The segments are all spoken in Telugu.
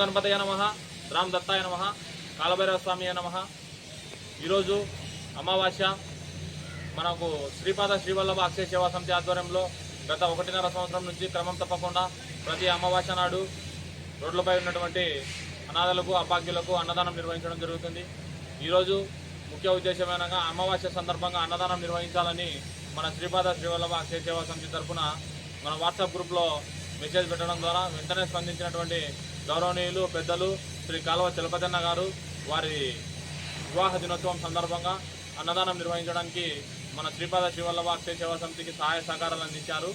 గణపతయ నమ రామ్ దత్తాయ నమ కాలభైరవ స్వామి నమ. ఈరోజు అమావాస్య. మనకు శ్రీపాద శ్రీవల్లభ అక్షయ సేవా సమితి ఆధ్వర్యంలో గత ఒకటిన్నర సంవత్సరం నుంచి క్రమం తప్పకుండా ప్రతి అమావాస్య నాడు రోడ్లపై ఉన్నటువంటి అనాథలకు అభాగ్యులకు అన్నదానం నిర్వహించడం జరుగుతుంది. ఈరోజు ముఖ్య ఉద్దేశమైనగా అమావాస్య సందర్భంగా అన్నదానం నిర్వహించాలని మన శ్రీపాద శ్రీవల్లభ అక్షయ సేవా సమితి తరఫున మన వాట్సాప్ గ్రూప్లో మెసేజ్ పెట్టడం ద్వారా వెంటనే స్పందించినటువంటి గౌరవనీయులు పెద్దలు శ్రీ కాలువ చలపతన్న గారు వారి వివాహ దినోత్సవం సందర్భంగా అన్నదానం నిర్వహించడానికి మన శ్రీపాద శివల్లభ అక్షయ సేవా సమితికి సహాయ సహకారాలు అందించారు.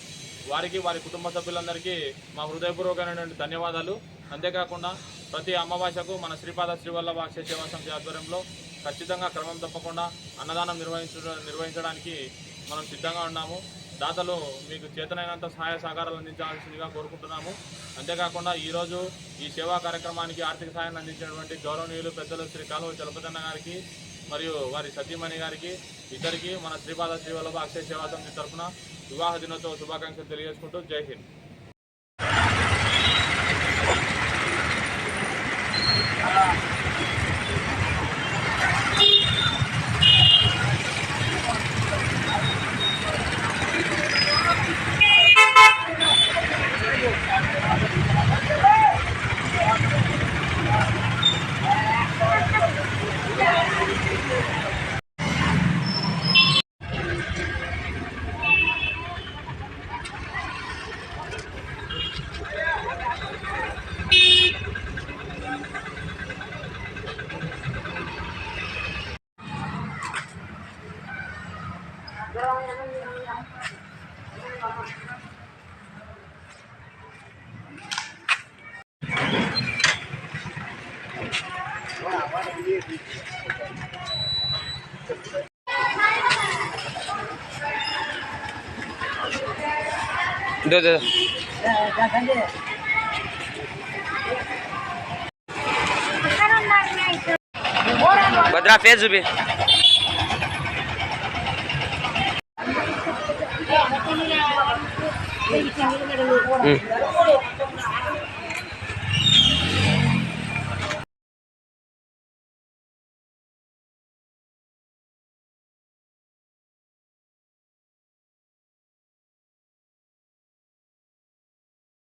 వారికి వారి కుటుంబ సభ్యులందరికీ మా హృదయపూర్వకమైనటువంటి ధన్యవాదాలు. అంతేకాకుండా ప్రతి అమ్మవాసకు మన శ్రీపాద శ్రీవల్లభ అక్షయ సేవా సమితి ఆధ్వర్యంలో ఖచ్చితంగా క్రమం తప్పకుండా అన్నదానం నిర్వహించ నిర్వహించడానికి మనం సిద్ధంగా ఉన్నాము. దాతలు మీకు చేతనైనంత సహాయ సహకారాలు అందించాల్సిందిగా కోరుకుంటున్నాము. అంతేకాకుండా ఈరోజు ఈ సేవా కార్యక్రమానికి ఆర్థిక సహాయాన్ని అందించినటువంటి గౌరవనీయులు పెద్దలు శ్రీ కాలువ చలపతన్న గారికి మరియు వారి సతీమణి గారికి ఇద్దరికి మన శ్రీపాద శ్రీవల్లభ అక్షయ సేవా సమితి తరఫున వివాహ దినోత్సవ శుభాకాంక్షలు తెలియజేసుకుంటూ జై హింద్. दे दे भद्रा पेज भी 嗯。